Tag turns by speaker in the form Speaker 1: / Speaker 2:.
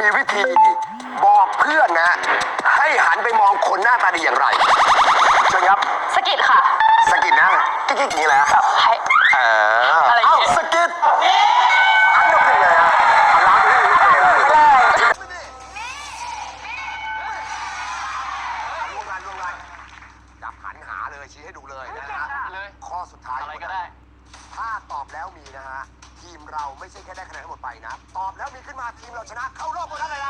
Speaker 1: มีวิธีบอกเพื่อนนะ ให้หันไปมองคนหน้าตาดีอย่างไรเชิญครับ
Speaker 2: สะกิดค่ะ
Speaker 1: สกิดนะกิ๊กกิ๊กอย่างนี้แหละ
Speaker 2: แบบให้
Speaker 1: เออ
Speaker 2: อะไรอย่างเงี้
Speaker 1: เอ้าย สกิดอันนี้เป็นไงฮะร้านนี้ไม่ได้ไม่ได้รวมกันรวมกันจับหันหาเลยชี้ให้ดูเลยนะฮะ
Speaker 3: เลย
Speaker 1: ข้อสุดท้าย
Speaker 3: อะไรก็ได้
Speaker 1: ถ้าตอบแล้วมีนะฮะ ทีมเราไม่ใช่แค่ได้คะแนนทั้งหมดไปนะ ตอบแล้วมีขึ้นมาทีมเราชนะเข้ารอบหมดแล้วเลยนะ